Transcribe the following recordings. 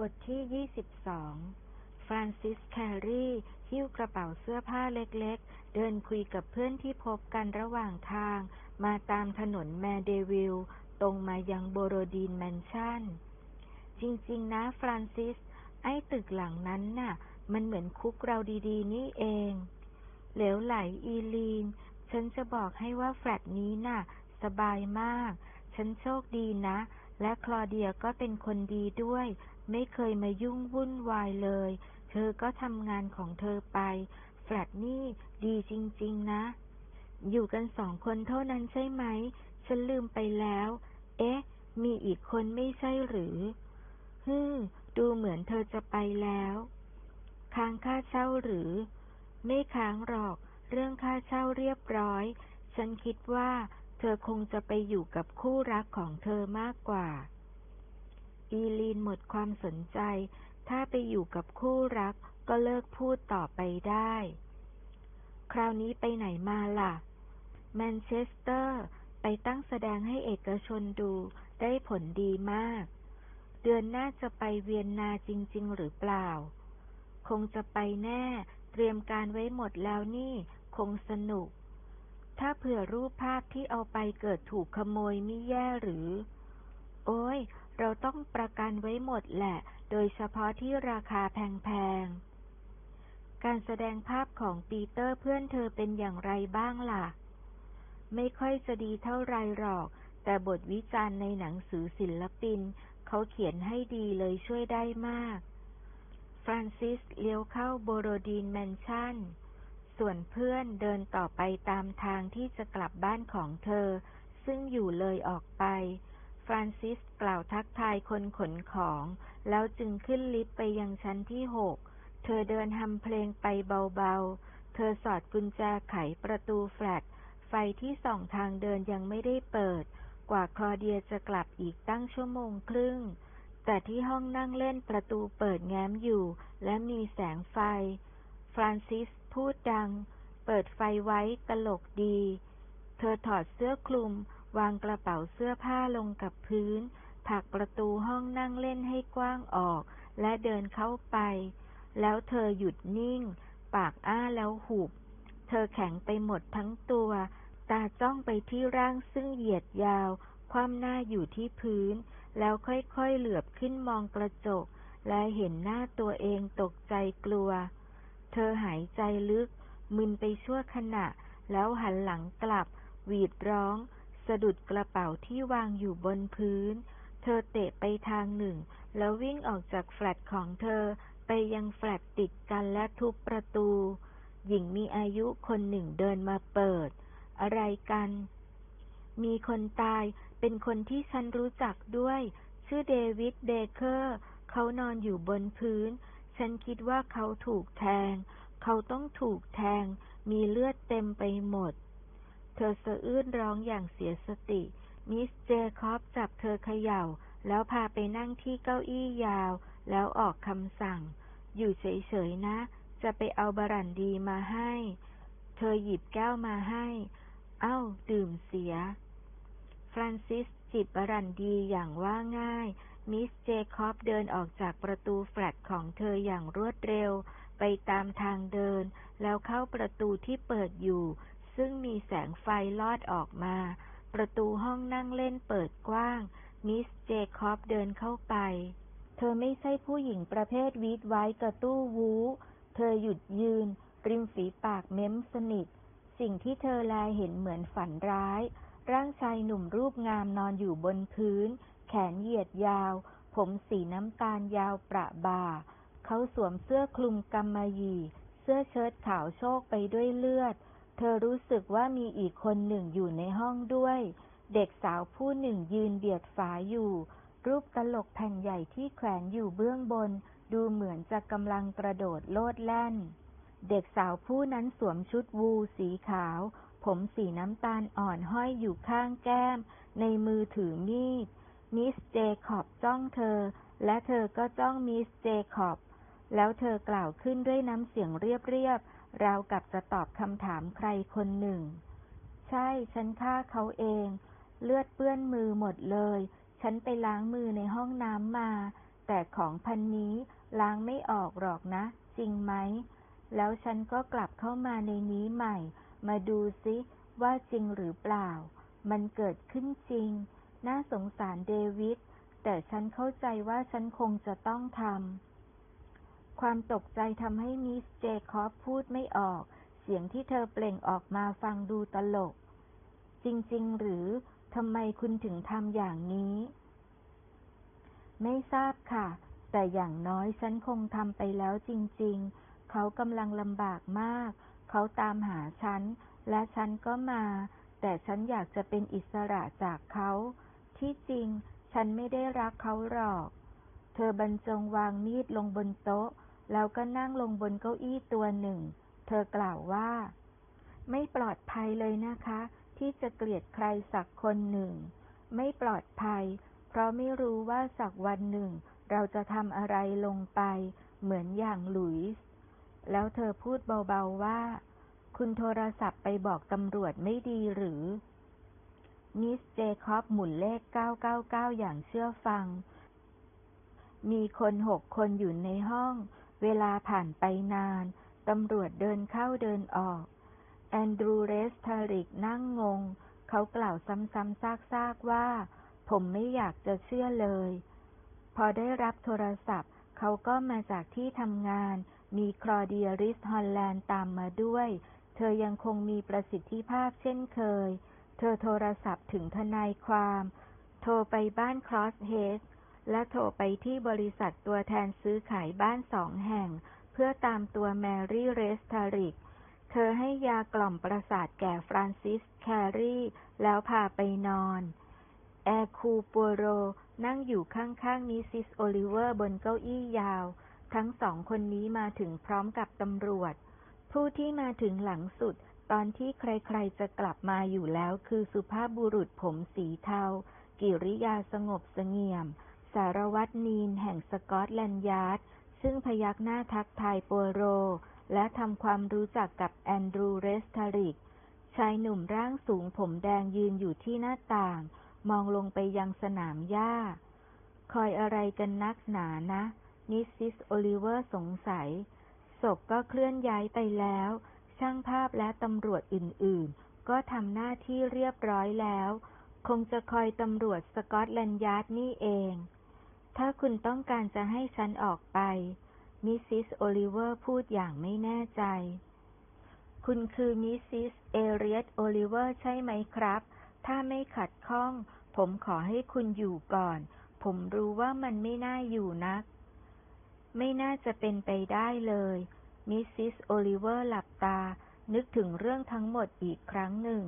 บทที่ 22 ฟรานซิสแครีหิ้วกระเป๋าเสื้อผ้าเล็กๆ เดินคุยกับเพื่อนที่พบกันระหว่างทาง มาตามถนนแมเดวิล ตรงมายังโบโรดีนแมนชั่น จริงๆ นะฟรานซิส ไอ้ตึกหลังนั้นน่ะ มันเหมือนคุกเราดีๆ นี่เอง เหลวไหลอีลีน ฉันจะบอกให้ว่าแฟลตนี้น่ะ สบายมาก ฉันโชคดีนะ และคลอเดียก็เป็นคนดีด้วย ไม่เคยมายุ่งวุ่นวายเลย เธอก็ทำงานของเธอไป แฟลตนี่ดีจริง ๆ นะ อยู่กันสองคนเท่านั้นใช่ไหม ฉันลืมไปแล้ว เอ๊ะ มีอีกคนไม่ใช่หรือฮึมดูเหมือนเธอจะไปแล้ว ค้างค่าเช่าหรือ ไม่ค้างหรอก เรื่องค่าเช่าเรียบร้อย ฉันคิดว่า เธอคงจะไปอยู่กับคู่รักของเธอมากกว่า อีลีนหมดความสนใจ ถ้าไปอยู่กับคู่รักก็เลิกพูดต่อไปได้ คราวนี้ไปไหนมาล่ะ แมนเชสเตอร์ไปตั้งแสดงให้เอกชนดูได้ผลดีมาก เดือนหน้าจะไปเวียนนาจริง ๆ หรือเปล่า คงจะไปแน่ เตรียมการไว้หมดแล้วนี่ คงสนุก ถ้าเผื่อรูปภาพที่เอาไปเกิดถูกขโมยมิแย่หรือ โอ้ย เราต้องประกันไว้หมดแหละ โดยเฉพาะที่ราคาแพงๆ การแสดงภาพของปีเตอร์เพื่อนเธอเป็นอย่างไรบ้างล่ะ ไม่ค่อยจะดีเท่าไรหรอก แต่บทวิจารณ์ในหนังสือศิลปิน เขาเขียนให้ดีเลยช่วยได้มาก ฟรานซิสเลี้ยวเข้าโบโรดีนแมนชั่น ส่วนเพื่อนเดินต่อไปตามทางที่จะกลับบ้านของเธอ ซึ่งอยู่เลยออกไป ฟรานซิสกล่าวทักทายคนขนของ แล้วจึงขึ้นลิฟต์ไปยังชั้นที่หก เธอเดินทำเพลงไปเบาๆ เธอสอดกุญแจไขประตูแฟลต ไฟที่ส่องทางเดินยังไม่ได้เปิด กว่าคลอเดียจะกลับอีกตั้งชั่วโมงครึ่ง แต่ที่ห้องนั่งเล่นประตูเปิดแง้มอยู่ และมีแสงไฟ ฟรานซิสพูดดัง เปิดไฟไว้ตลกดี เธอถอดเสื้อคลุม วางกระเป๋าเสื้อผ้าลงกับพื้น ผลักประตูห้องนั่งเล่นให้กว้างออก และเดินเข้าไป แล้วเธอหยุดนิ่ง ปากอ้าแล้วหุบ เธอแข็งไปหมดทั้งตัว ตาจ้องไปที่ร่างซึ่งเหยียดยาว คว่ำหน้าอยู่ที่พื้น แล้วค่อยๆเหลือบขึ้นมองกระจก และเห็นหน้าตัวเองตกใจกลัว เธอหายใจลึก มึนไปชั่วขณะ แล้วหันหลังกลับ หวีดร้อง สะดุดกระเป๋าที่วางอยู่บนพื้น เธอเตะไปทางหนึ่ง แล้ววิ่งออกจากแฟลตของเธอไปยังแฟลตติดกันและทุบประตู หญิงมีอายุคนหนึ่งเดินมาเปิด อะไรกัน มีคนตายเป็นคนที่ฉันรู้จักด้วย ชื่อเดวิดเบเกอร์ เขานอนอยู่บนพื้น ฉันคิดว่าเขาถูกแทง เขาต้องถูกแทง มีเลือดเต็มไปหมด เธอสะอื้นร้องอย่างเสียสติ มิสเจคอบจับเธอเขย่า แล้วพาไปนั่งที่เก้าอี้ยาว แล้วออกคำสั่ง อยู่เฉยๆนะ จะไปเอาบรันดีมาให้ เธอหยิบแก้วมาให้ เอ้า ดื่มเสีย ฟรานซิสจิบบรันดีอย่างว่าง่าย มิสเจคอบเดินออกจากประตูแฟลตของเธออย่างรวดเร็ว ไปตามทางเดิน แล้วเข้าประตูที่เปิดอยู่ ซึ่งมีแสงไฟลอดออกมา ประตูห้องนั่งเล่นเปิดกว้าง มิสเจคอบเดินเข้าไป เธอไม่ใช่ผู้หญิงประเภทวีดไว้กระตู้วู เธอหยุดยืน ริมฝีปากเม้มสนิท สิ่งที่เธอแลเห็นเหมือนฝันร้าย ร่างชายหนุ่มรูปงามนอนอยู่บนพื้น แขนเหยียดยาว ผมสีน้ำตาลยาวประบ่า เขาสวมเสื้อคลุมกำมะหยี่ เสื้อเชิ้ตขาวโชกไปด้วยเลือด เธอรู้สึกว่ามีอีกคนหนึ่งอยู่ในห้องด้วย เด็กสาวผู้หนึ่งยืนเบียดฝาอยู่ รูปตลกแผ่นใหญ่ที่แขวนอยู่เบื้องบน ดูเหมือนจะกำลังกระโดดโลดแล่น เด็กสาวผู้นั้นสวมชุดวูสีขาว ผมสีน้ำตาลอ่อนห้อยอยู่ข้างแก้ม ในมือถือมีด มิสเจคอบจ้องเธอ และเธอก็จ้องมิสเจคอบแล้วเธอกล่าวขึ้นด้วยน้ำเสียงเรียบ ราวกับจะตอบคำถามใครคนหนึ่ง ใช่ ฉันฆ่าเขาเอง เลือดเปื้อนมือหมดเลย ฉันไปล้างมือในห้องน้ำมา แต่ของพันนี้ล้างไม่ออกหรอกนะ จริงไหม แล้วฉันก็กลับเข้ามาในนี้ใหม่ มาดูซิว่าจริงหรือเปล่า มันเกิดขึ้นจริง น่าสงสารเดวิด แต่ฉันเข้าใจว่าฉันคงจะต้องทำ ความตกใจทำให้มิสเจคอบพูดไม่ออก เสียงที่เธอเปล่งออกมาฟังดูตลก จริง ๆ หรือทำไมคุณถึงทำอย่างนี้ ไม่ทราบค่ะ แต่อย่างน้อยฉันคงทำไปแล้วจริง ๆ เขากำลังลำบากมาก เขาตามหาฉัน และฉันก็มา แต่ฉันอยากจะเป็นอิสระจากเขา ที่จริงฉันไม่ได้รักเขาหรอก เธอบรรจงวางมีดลงบนโต๊ะ แล้วก็นั่งลงบนเก้าอี้ตัวหนึ่ง เธอกล่าวว่า ไม่ปลอดภัยเลยนะคะ ที่จะเกลียดใครสักคนหนึ่ง ไม่ปลอดภัย เพราะไม่รู้ว่าสักวันหนึ่ง เราจะทำอะไรลงไป เหมือนอย่างหลุยส์แล้วเธอพูดเบาๆว่า คุณโทรศัพท์ไปบอกตำรวจไม่ดีหรือ มิสเจคอบหมุนเลข 999 อย่างเชื่อฟัง มีคนหกคนอยู่ในห้อง เวลาผ่านไปนาน ตำรวจเดินเข้าเดินออก แอนดรูเรสทาริกนั่งงง เขากล่าวซ้ำๆซากๆว่า ผมไม่อยากจะเชื่อเลย พอได้รับโทรศัพท์ เขาก็มาจากที่ทำงาน มีคลอเดียริสฮอลแลนด์ตามมาด้วย เธอยังคงมีประสิทธิภาพเช่นเคย เธอโทรศัพท์ถึงทนายความ โทรไปบ้านครอสเฮด และโทรไปที่บริษัทตัวแทนซื้อขายบ้านสองแห่ง เพื่อตามตัวแมรี่เรสทาริก เธอให้ยากล่อมประสาทแก่ฟรานซิสแครีแล้วพาไปนอน แอร์คูปัวโรนั่งอยู่ข้างๆมิสซิสโอลิเวอร์บนเก้าอี้ยาว ทั้งสองคนนี้มาถึงพร้อมกับตำรวจ ผู้ที่มาถึงหลังสุดตอนที่ใครๆจะกลับมาอยู่แล้วคือสุภาพบุรุษผมสีเทา กิริยาสงบเสงี่ยม สารวัตรนีนแห่งสกอตแลนด์ยาร์ด ซึ่งพยักหน้าทักทายปัวโร และทำความรู้จักกับแอนดรูเรสทาริก ชายหนุ่มร่างสูงผมแดงยืนอยู่ที่หน้าต่าง มองลงไปยังสนามหญ้า คอยอะไรกันนักหนานะ มิสซิสโอลิเวอร์สงสัย ศพก็เคลื่อนย้ายไปแล้ว ช่างภาพและตำรวจอื่นๆ ก็ทำหน้าที่เรียบร้อยแล้วคงจะคอยตำรวจสกอตแลนด์ยาร์ดนี่เอง ถ้าคุณต้องการจะให้ฉันออกไป มิสซิสโอลิเวอร์พูดอย่างไม่แน่ใจ คุณคือมิสซิสเอเรียตโอลิเวอร์ใช่ไหมครับ ถ้าไม่ขัดข้อง ผมขอให้คุณอยู่ก่อน ผมรู้ว่ามันไม่น่าอยู่นัก ไม่น่าจะเป็นไปได้เลย มิสซิสโอลิเวอร์หลับตา นึกถึงเรื่องทั้งหมดอีกครั้งหนึ่ง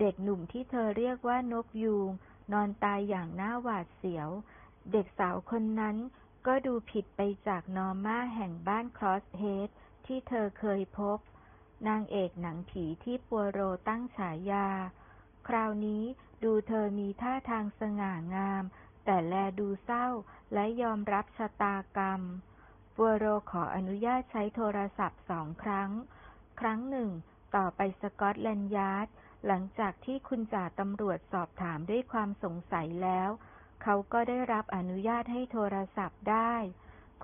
เด็กหนุ่มที่เธอเรียกว่านกยูงนอนตายอย่างน่าหวาดเสียว เด็กสาวคนนั้นก็ดูผิดไปจากนอร์มาแห่งบ้านครอสเฮดที่เธอเคยพบ นางเอกหนังผีที่ปัวโรตั้งฉายา คราวนี้ดูเธอมีท่าทางสง่างาม แต่แลดูเศร้าและยอมรับชะตากรรม ปัวโรขออนุญาตใช้โทรศัพท์สองครั้ง ครั้งหนึ่ง ต่อไปสกอตแลนด์ยาร์ดหลังจากที่คุณจ่าตำรวจสอบถามด้วยความสงสัยแล้ว เขาก็ได้รับอนุญาตให้โทรศัพท์ได้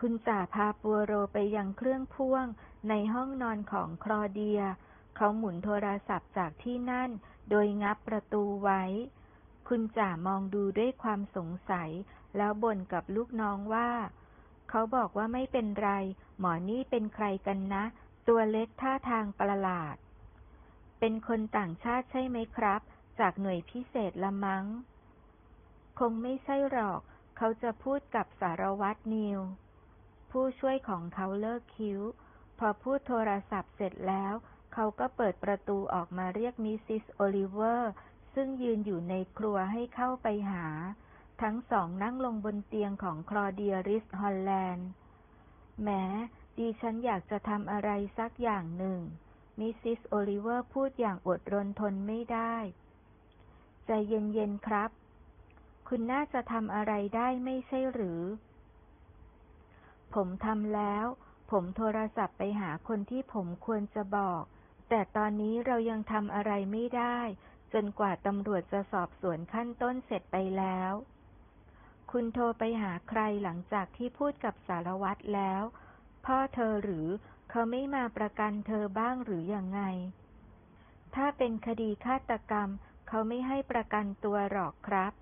คุณจ่าพาปัวโรไปยังเครื่องพ่วงในห้องนอนของคลอเดีย เขาหมุนโทรศัพท์จากที่นั่น โดยงับประตูไว้ คุณจ่ามองดูด้วยความสงสัย แล้วบ่นกับลูกน้องว่า เขาบอกว่าไม่เป็นไร หมอนี่เป็นใครกันนะ ตัวเล็กท่าทางประหลาด เป็นคนต่างชาติใช่ไหมครับ จากหน่วยพิเศษละมัง้ง คงไม่ใช่หรอก เขาจะพูดกับสารวัตรนิว ผู้ช่วยของเขาเลิกคิ้ว พอพูดโทรศัพท์เสร็จแล้ว เขาก็เปิดประตูออกมาเรียกมิสซิสโอลิเวอร์ ซึ่งยืนอยู่ในครัวให้เข้าไปหา ทั้งสองนั่งลงบนเตียงของคลอเดียริสฮอลแลนด์แม้ดิฉันอยากจะทำอะไรสักอย่างหนึ่ง มิสซิสโอลิเวอร์พูดอย่างอดรนทนไม่ได้ ใจเย็นๆครับ คุณน่าจะทำอะไรได้ไม่ใช่หรือ ผมทำแล้ว ผมโทรศัพท์ไปหาคนที่ผมควรจะบอก แต่ตอนนี้เรายังทำอะไรไม่ได้ จนกว่าตำรวจจะสอบสวนขั้นต้นเสร็จไปแล้ว คุณโทรไปหาใครหลังจากที่พูดกับสารวัตรแล้ว พ่อเธอหรือเขาไม่มาประกันเธอบ้างหรืออย่างไง ถ้าเป็นคดีฆาตกรรม เขาไม่ให้ประกันตัวหรอกครับ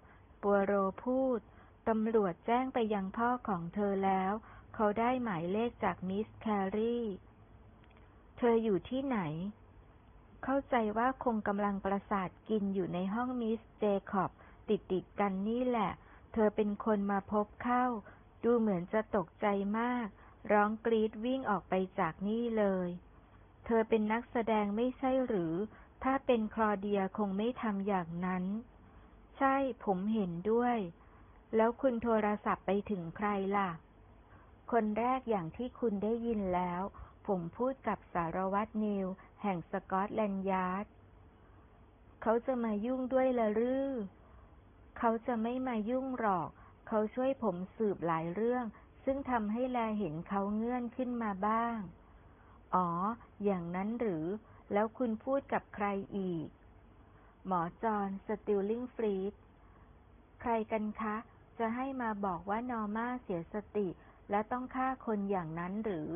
ปัวโรพูด ตำรวจแจ้งไปยังพ่อของเธอแล้ว เขาได้หมายเลขจากมิสแครีเธออยู่ที่ไหน เข้าใจว่าคงกำลังประสาทกินอยู่ในห้องมิสเจคอบ ติดติดกันนี่แหละ เธอเป็นคนมาพบเข้า ดูเหมือนจะตกใจมาก ร้องกรีดวิ่งออกไปจากนี่เลย เธอเป็นนักแสดงไม่ใช่หรือ ถ้าเป็นคลอเดียคงไม่ทำอย่างนั้น ใช่ผมเห็นด้วย แล้วคุณโทรศัพท์ไปถึงใครล่ะ คนแรกอย่างที่คุณได้ยินแล้ว ผมพูดกับสารวัตรนิว แห่งสกอตแลนด์ยาร์ดเขาจะมายุ่งด้วยละรือเขาจะไม่มายุ่งหรอก เขาช่วยผมสืบหลายเรื่อง ซึ่งทำให้แลเห็นเขาเงื่อนขึ้นมาบ้าง อ๋อ อย่างนั้นหรือ แล้วคุณพูดกับใครอีก หมอจอห์นสติลลิงฟรีด ใครกันคะ จะให้มาบอกว่านอร์มาเสียสติ และต้องฆ่าคนอย่างนั้นหรือ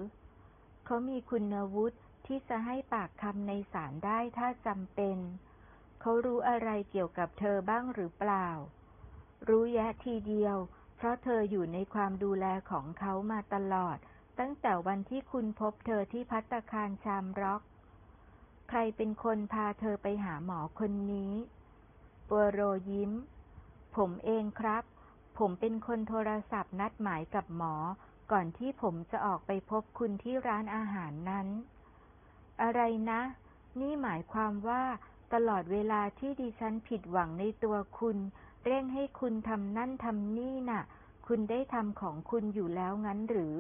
เขามีคุณวุฒิที่จะให้ปากคำในศาลได้ถ้าจำเป็น เขารู้อะไรเกี่ยวกับเธอบ้างหรือเปล่า รู้แยะทีเดียว เพราะเธออยู่ในความดูแลของเขามาตลอด ตั้งแต่วันที่คุณพบเธอที่พัตตาคารชามร็อก ใครเป็นคนพาเธอไปหาหมอคนนี้ปัวโรยิ้ม ผมเองครับ ผมเป็นคนโทรศัพท์นัดหมายกับหมอ ก่อนที่ผมจะออกไปพบคุณที่ร้านอาหารนั้น อะไรนะ นี่หมายความว่าตลอดเวลาที่ดิฉันผิดหวังในตัวคุณ เร่งให้คุณทำนั่นทำนี่น่ะ คุณได้ทำของคุณอยู่แล้วงั้นหรือ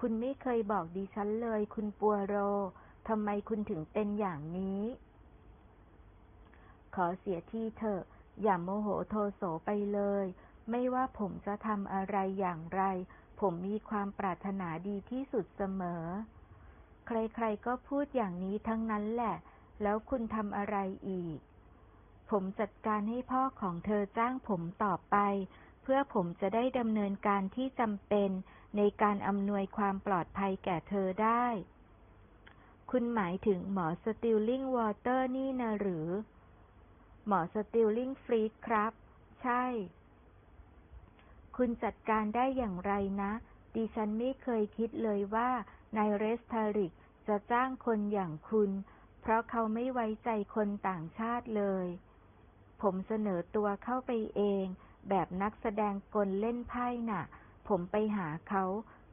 คุณไม่เคยบอกดิฉันเลย คุณปัวโร ทำไมคุณถึงเป็นอย่างนี้ ขอเสียทีเถอะ อย่าโมโหโทโสไปเลย ไม่ว่าผมจะทำอะไรอย่างไร ผมมีความปรารถนาดีที่สุดเสมอ ใครๆก็พูดอย่างนี้ทั้งนั้นแหละ แล้วคุณทำอะไรอีก ผมจัดการให้พ่อของเธอจ้างผมต่อไป เพื่อผมจะได้ดำเนินการที่จำเป็นในการอำนวยความปลอดภัยแก่เธอได้ คุณหมายถึงหมอสติลลิงวอเตอร์นี่นะหรือ หมอสติลลิงฟรีครับ ใช่ คุณจัดการได้อย่างไรนะ ดิฉันไม่เคยคิดเลยว่านายเรสทาริกจะจ้างคนอย่างคุณ เพราะเขาไม่ไว้ใจคนต่างชาติเลย ผมเสนอตัวเข้าไปเอง แบบนักแสดงกลเล่นไพ่น่ะ ผมไปหาเขา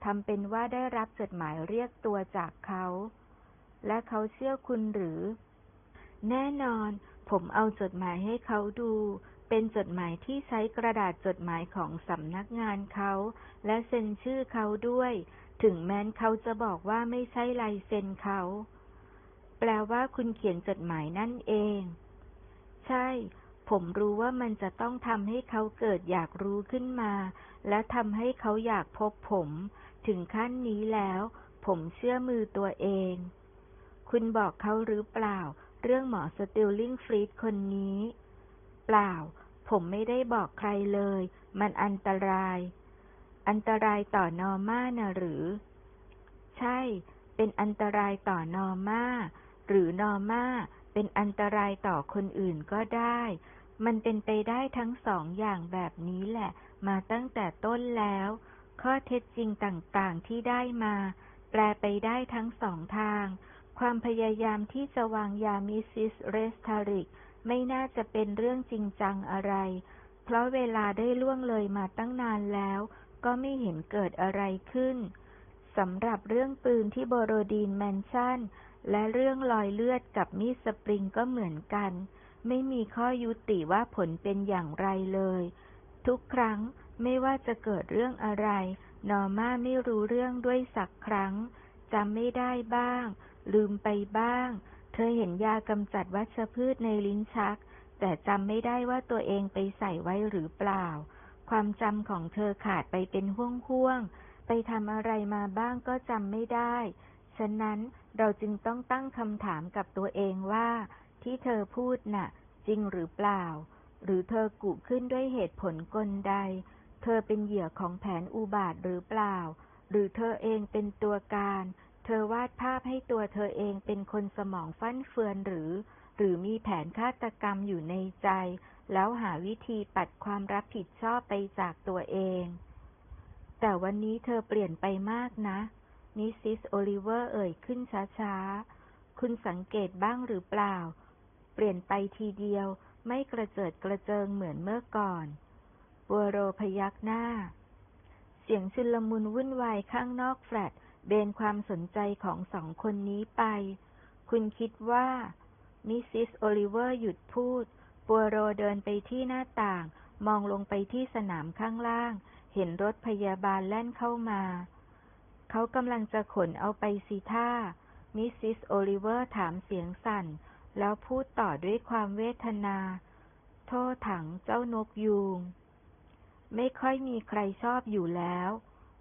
ทำเป็นว่าได้รับจดหมายเรียกตัวจากเขา และเขาเชื่อคุณหรือ แน่นอน ผมเอาจดหมายให้เขาดู เป็นจดหมายที่ใช้กระดาษจดหมายของสำนักงานเขา และเซ็นชื่อเขาด้วย ถึงแม้นเขาจะบอกว่าไม่ใช่ลายเซ็นเขา แปลว่าคุณเขียนจดหมายนั่นเอง ใช่ผมรู้ว่ามันจะต้องทำให้เขาเกิดอยากรู้ขึ้นมา และทำให้เขาอยากพบผม ถึงขั้นนี้แล้ว ผมเชื่อมือตัวเอง คุณบอกเขาหรือเปล่า เรื่องหมอสติลลิงฟรีดคนนี้ เปล่า ผมไม่ได้บอกใครเลย มันอันตราย อันตรายต่อนอร์มานะหรือ ใช่ เป็นอันตรายต่อนอร์มาหรือนอร์มาเป็นอันตรายต่อคนอื่นก็ได้ มันเป็นไปได้ทั้งสองอย่างแบบนี้แหละ มาตั้งแต่ต้นแล้ว ข้อเท็จจริงต่างๆที่ได้มา แปลไปได้ทั้งสองทาง ความพยายามที่จะวางยามิซิสเรสทาริก ไม่น่าจะเป็นเรื่องจริงจังอะไร เพราะเวลาได้ล่วงเลยมาตั้งนานแล้ว ก็ไม่เห็นเกิดอะไรขึ้นสำหรับเรื่องปืนที่โบโรดีนแมนชั่น และเรื่องรอยเลือดกับมีดสปริงก็เหมือนกัน ไม่มีข้อยุติว่าผลเป็นอย่างไรเลย ทุกครั้งไม่ว่าจะเกิดเรื่องอะไร นอร์มาไม่รู้เรื่องด้วยสักครั้งจำไม่ได้บ้าง ลืมไปบ้าง เธอเห็นยากำจัดวัชพืชในลิ้นชัก แต่จำไม่ได้ว่าตัวเองไปใส่ไว้หรือเปล่า ความจำของเธอขาดไปเป็นห่วงๆ ไปทำอะไรมาบ้างก็จำไม่ได้ ฉะนั้นเราจึงต้องตั้งคำถามกับตัวเองว่า ที่เธอพูดน่ะ จริงหรือเปล่า หรือเธอกุขึ้นด้วยเหตุผลกลใด เธอเป็นเหยื่อของแผนอุบาทหรือเปล่า หรือเธอเองเป็นตัวการ เธอวาดภาพให้ตัวเธอเองเป็นคนสมองฟั่นเฟือนหรือ หรือมีแผนฆาตกรรมอยู่ในใจ แล้วหาวิธีปัดความรับผิดชอบไปจากตัวเอง แต่วันนี้เธอเปลี่ยนไปมากนะ มิสซิสโอลิเวอร์เอ่ยขึ้นช้าๆ คุณสังเกตบ้างหรือเปล่า เปลี่ยนไปทีเดียวไม่กระเจิดกระเจิงเหมือนเมื่อก่อน บัวโรพยักหน้า เสียงชุลมุนวุ่นวายข้างนอกแฟลต เบนความสนใจของสองคนนี้ไป คุณคิดว่า มิสซิสโอลิเวอร์หยุดพูด ปัวโรเดินไปที่หน้าต่าง มองลงไปที่สนามข้างล่าง เห็นรถพยาบาลแล่นเข้ามา เขากำลังจะขนเอาไปซีท่า มิสซิสโอลิเวอร์ถามเสียงสั่น แล้วพูดต่อด้วยความเวทนา โทษถังเจ้านกยูง ไม่ค่อยมีใครชอบอยู่แล้ว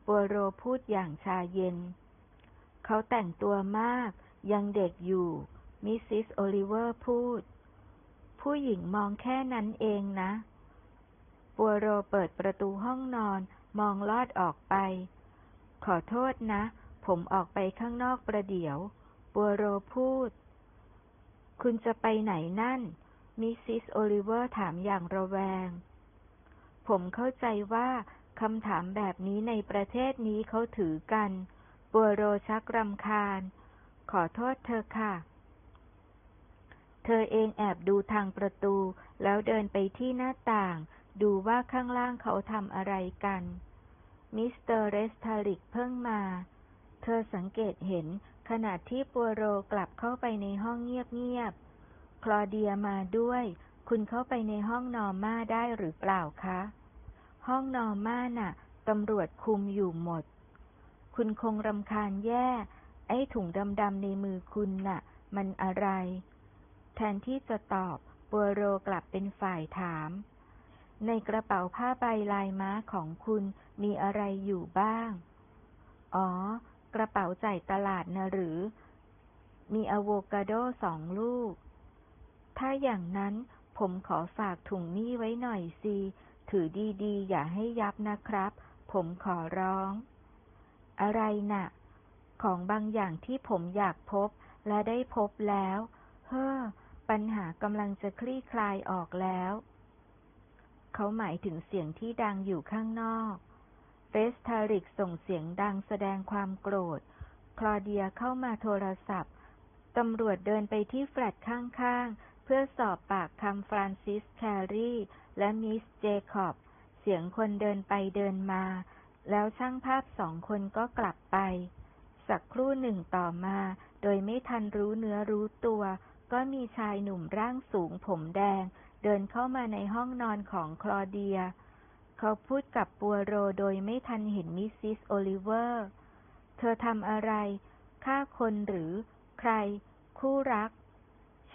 ปัวโรพูดอย่างชาเย็น เขาแต่งตัวมาก ยังเด็กอยู่ มิสซิสโอลิเวอร์พูด ผู้หญิงมองแค่นั้นเองนะ ปัวโรเปิดประตูห้องนอนมองลอดออกไป ขอโทษนะ ผมออกไปข้างนอกประเดี๋ยว ปัวโรพูด คุณจะไปไหนนั่น มิสซิสโอลิเวอร์ถามอย่างระแวง ผมเข้าใจว่า คำถามแบบนี้ในประเทศนี้เขาถือกัน ปัวโรชักรำคาญ ขอโทษเธอค่ะ เธอเองแอบดูทางประตู แล้วเดินไปที่หน้าต่าง ดูว่าข้างล่างเขาทำอะไรกัน มิสเตอร์เรสทาริกเพิ่งมา เธอสังเกตเห็นขณะที่ปัวโรกลับเข้าไปในห้องเงียบๆ คลอเดียมาด้วย คุณเข้าไปในห้องนอร์ม่าได้หรือเปล่าคะ ห้องนอร์ม่าน่ะตำรวจคุมอยู่หมด คุณคงรำคาญแย่ ไอ้ถุงดำๆในมือคุณน่ะ มันอะไร แทนที่จะตอบปัวโรกลับเป็นฝ่ายถาม ในกระเป๋าผ้าใบลายม้าของคุณมีอะไรอยู่บ้าง อ๋อ กระเป๋าจ่ายตลาดนะหรือ มีอะโวคาโดสองลูก ถ้าอย่างนั้นผมขอฝากถุงนี้ไว้หน่อยสิ ถือดีๆ อย่าให้ยับนะครับ ผมขอร้อง อะไรนะ่ะ ของบางอย่างที่ผมอยากพบและได้พบแล้ว เฮ้อ ปัญหากำลังจะคลี่คลายออกแล้ว เขาหมายถึงเสียงที่ดังอยู่ข้างนอกเรสทาริกส่งเสียงดังแสดงความโกรธ คลอเดียเข้ามาโทรศัพท์ ตำรวจเดินไปที่แฟลตข้างๆ พื่อสอบปากคำฟรานซิสแครีและมิสเจคอบ เสียงคนเดินไปเดินมา แล้วช่างภาพสองคนก็กลับไป สักครู่หนึ่งต่อมา โดยไม่ทันรู้เนื้อรู้ตัว ก็มีชายหนุ่มร่างสูงผมแดง เดินเข้ามาในห้องนอนของคลอเดีย เขาพูดกับปัวโรโดยไม่ทันเห็นมิสซิสโอลิเวอร์ เธอทำอะไรฆ่าคนหรือ ใคร คู่รัก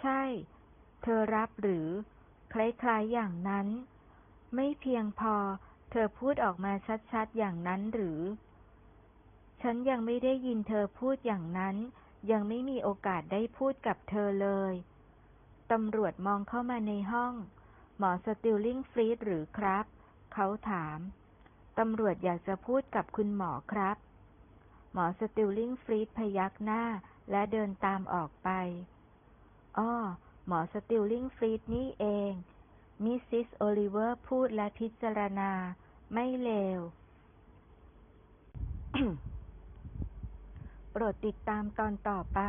ใช่ เธอรับหรือ คล้ายๆอย่างนั้น ไม่เพียงพอ เธอพูดออกมาชัดๆอย่างนั้นหรือ ฉันยังไม่ได้ยินเธอพูดอย่างนั้น ยังไม่มีโอกาสได้พูดกับเธอเลยตำรวจมองเข้ามาในห้อง หมอสติลลิงฟรีดหรือครับ เขาถามตำรวจอยากจะพูดกับคุณหมอครับ หมอสติลลิงฟรีดพยักหน้าและเดินตามออกไป อ้อ หมอสติลลิงฟรีดนี่เอง มิสซิสโอลิเวอร์พูดและพิจารณา ไม่เลว โปรดติดตามตอนต่อไป